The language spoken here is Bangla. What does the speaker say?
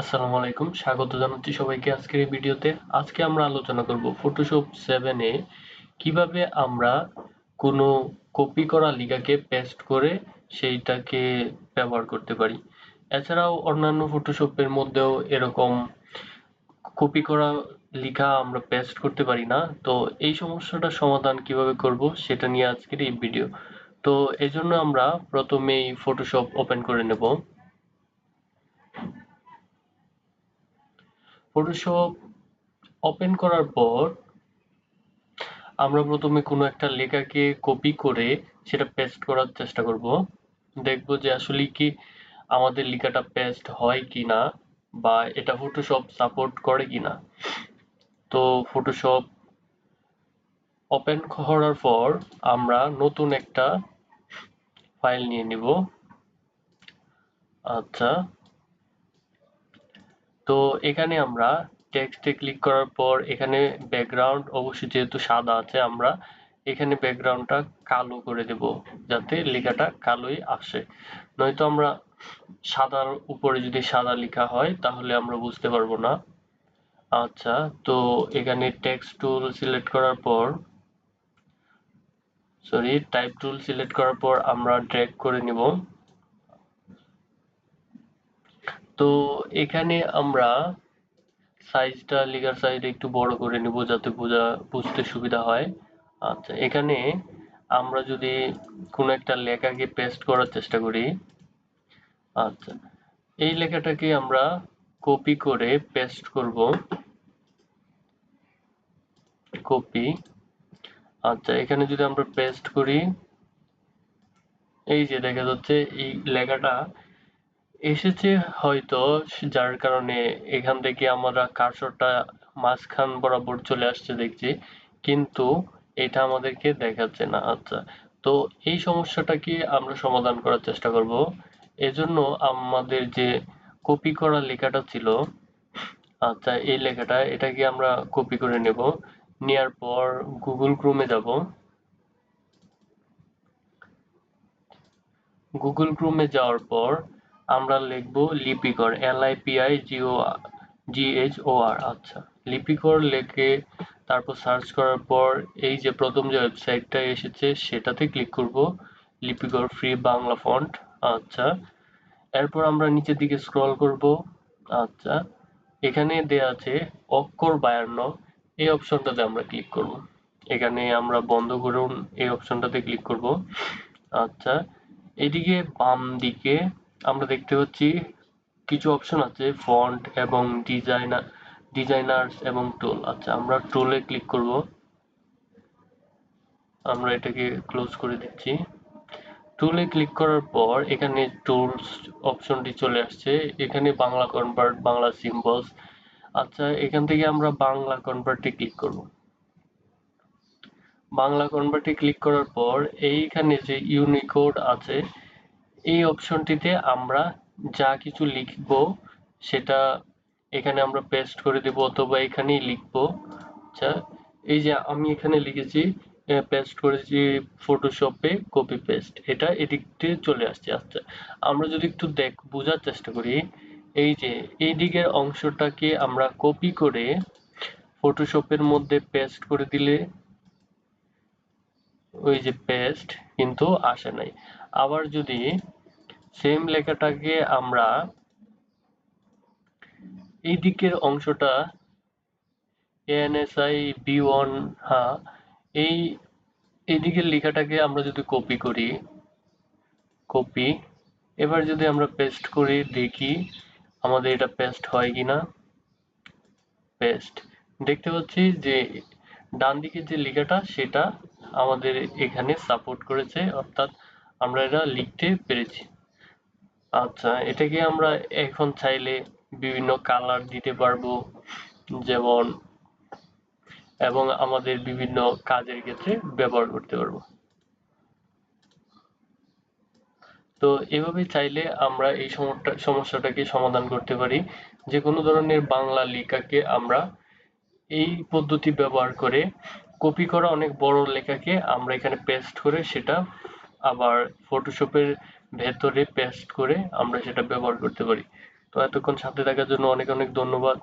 আসসালামু আলাইকুম, স্বাগত জানাচ্ছি সবাইকে আজকের এই ভিডিওতে। আজকে আমরা আলোচনা করব ফটোশপ সেভেনে কীভাবে আমরা কোনো কপি করা লিগাকে পেস্ট করে সেইটাকে ব্যবহার করতে পারি। এছাড়াও অন্যান্য ফটোশপের মধ্যেও এরকম কপি করা লিখা আমরা পেস্ট করতে পারি না। তো এই সমস্যাটার সমাধান কীভাবে করব সেটা নিয়ে আজকের এই ভিডিও। তো এই জন্য আমরা প্রথমেই ফটোশপ ওপেন করে নেব। ফটোশপ ওপেন করার পর আমরা প্রথমে কোনো একটা লেখাকে কপি করে সেটা পেস্ট করার চেষ্টা করব। দেখব যে আসলে কি আমাদের লেখাটা পেস্ট হয় কি না বা এটা ফটোশপ সাপোর্ট করে কি না তো ফটোশপ ওপেন করার পর আমরা নতুন একটা ফাইল নিয়ে নিব। আচ্ছা। তো এখানে আমরা টেক্সটে ক্লিক করার পর এখানে ব্যাকগ্রাউন্ড অবশ্যই যেহেতু সাদা আছে, আমরা এখানে ব্যাকগ্রাউন্ডটা কালো করে দেব যাতে লেখাটা কালোই আসে। নয়তো আমরা সাদার উপরে যদি সাদা লেখা হয় তাহলে আমরা বুঝতে পারব না। আচ্ছা তো এখানে টেক্সট টুল সিলেক্ট করার পর সরি টাইপ টুল সিলেক্ট করার পর আমরা ড্র্যাগ করে নিব। তো এখানে আমরা সাইজটা লেখার সাইজ একটু বড় করে নিব যাতে বোঝা, বুঝতে সুবিধা হয়। আচ্ছা এখানে আমরা যদি কোনো একটা লেখাকে পেস্ট করার চেষ্টা করি আচ্ছা এই লেখাটাকে আমরা কপি করে পেস্ট করব। কপি আচ্ছা এখানে যদি আমরা পেস্ট করি, এই যে দেখা যাচ্ছে, এই লেখাটা এসেছে হয়তো যার কারণে এখান থেকে আমরা কার্সরটা মাঝখান বরাবর চলে আসছে দেখছি, কিন্তু এটা আমাদেরকে দেখাচ্ছে না। আচ্ছা তো এই সমস্যাটাকে আমরা সমাধান করার চেষ্টা করব। এজন্য আমাদের যে কপি করা লেখাটা ছিল আচ্ছা এই লেখাটা, এটাকে আমরা কপি করে নেব। নেওয়ার পর গুগল ক্রোমে যাব। গুগল ক্রোমে যাওয়ার পর আমরা লিখব লিপিকর এল আই পি আই জিও জি এইচ ও আর আচ্ছা। লিপিকর লেখে তারপর সার্চ করার পর এই যে প্রথম যে ওয়েবসাইটটা এসেছে, সেটাতে ক্লিক করব, লিপিকর ফ্রি বাংলা ফন্ট আচ্ছা। এরপর আমরা নিচের দিকে স্ক্রল করব আচ্ছা। এখানে দেয়া আছে অক্ষর বায়ান্ন, এই অপশনটাতে আমরা ক্লিক করব। এখানে আমরা বন্ধ করুন, এই অপশনটাতে ক্লিক করব আচ্ছা। এদিকে বাম দিকে আমরা দেখতে পাচ্ছি কিছু অপশন আছে ফন্ট এবং ডিজাইনার ডিজাইনার্স এবং টুল আচ্ছা আমরা টুলে ক্লিক করব। আমরা এটাকে ক্লোজ করে দিচ্ছি। টুলে ক্লিক করার পর এখানে টুলস অপশনটি চলে আসছে। এখানে বাংলা কনভার্ট বাংলা সিম্বলস আচ্ছা এখান থেকে আমরা বাংলা কনভার্টে ক্লিক করব। বাংলা কনভার্টে ক্লিক করার পর এইখানে যে ইউনিকোড আছে এই অপশনটিতে আমরা যা কিছু লিখব, সেটা এখানে আমরা পেস্ট করে দেব অথবা এখানেই লিখব। আচ্ছা এই যে আমি এখানে লিখেছি পেস্ট করেছি ফটোশপে কপি পেস্ট এটা এদিকতে চলে আসছে। আচ্ছা আমরা যদি একটু দেখ, বোঝার চেষ্টা করি, এই যে এই দিকের অংশটাকে আমরা কপি করে ফটোশপের মধ্যে পেস্ট করে দিলে, ওই যে পেস্ট কিন্তু আসে নাই। আবার যদি সেম লেখাটাকে আমরা এই দিকের অংশটা এএনএসআই বি ওয়ান হ্যাঁ এই এদিকের লেখাটাকে আমরা যদি কপি করি কপি এবার যদি আমরা পেস্ট করে দেখি আমাদের এটা পেস্ট হয় কিনা পেস্ট দেখতে পাচ্ছি যে ডান দিকের যে লেখাটা সেটা আমাদের এখানে সাপোর্ট করেছে, অর্থাৎ আমরা এটা লিখতে পেরেছি। আচ্ছা এটাকে আমরা এখন চাইলে বিভিন্ন কালার দিতে পারব, যেমন, এবং আমাদের বিভিন্ন কাজের ক্ষেত্রে ব্যবহার করতে পারব। তো এভাবে চাইলে আমরা এই সমস্যাটাকে সমাধান করতে পারি। যে কোনো ধরনের বাংলা লেখাকে আমরা এই পদ্ধতি ব্যবহার করে কপি করা অনেক বড় লেখাকে আমরা এখানে পেস্ট করে সেটা আবার ফটোশপের ভেতরে পেস্ট করে আমরা সেটা ব্যবহার করতে পারি। তো এতক্ষণ সাথে থাকার জন্য অনেক অনেক ধন্যবাদ।